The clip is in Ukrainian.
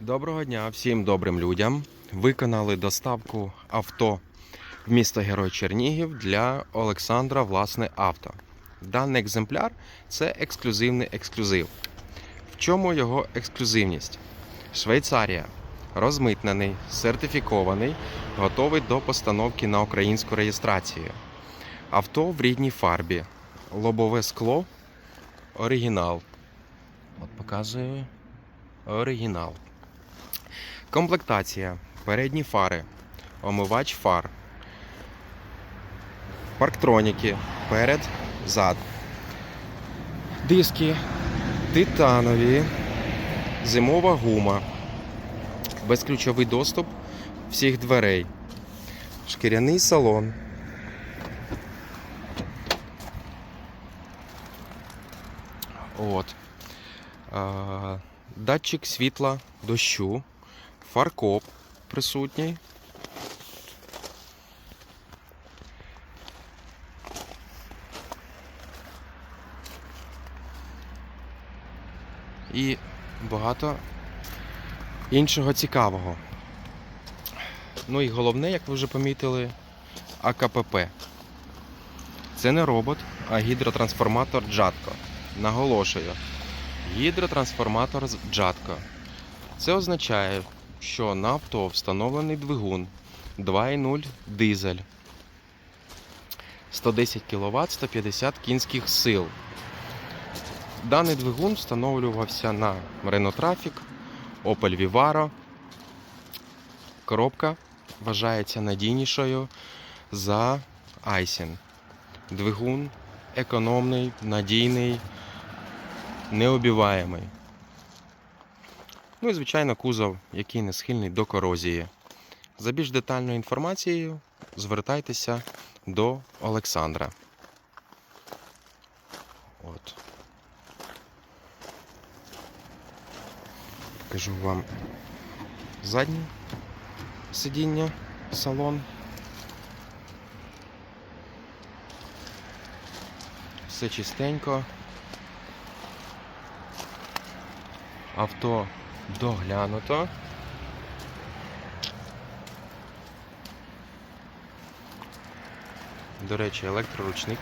Доброго дня всім добрим людям. Виконали доставку авто в місто Герой Чернігів для Олександра Власне Авто. Даний екземпляр це ексклюзивний ексклюзив. В чому його ексклюзивність? Швейцарія. Розмитнений, сертифікований, готовий до постановки на українську реєстрацію. Авто в рідній фарбі. Лобове скло. Оригінал. От показую. Оригінал. Комплектація. Передні фари. Омивач фар. Парктроніки. Перед, зад. Диски. Титанові. Зимова гума. Безключовий доступ всіх дверей. Шкіряний салон. От. Датчик світла дощу, фаркоп присутній. І багато іншого цікавого. Ну і головне, як ви вже помітили, АКПП. Це не робот, а гідротрансформатор Джатко. Наголошую, гідротрансформатор Джатко. Це означає, що на авто встановлений двигун 2.0 дизель 110 кВт 150 кінських сил. Даний двигун встановлювався на Renault Trafic, Opel Vivaro. Коробка вважається надійнішою за Aisin. Двигун економний, надійний, необіваємий. Ну і, звичайно, кузов, який не схильний до корозії. За більш детальною інформацією звертайтеся до Олександра. От. Покажу вам заднє сидіння, салон. Все чистенько. Авто доглянуто. До речі, електроручник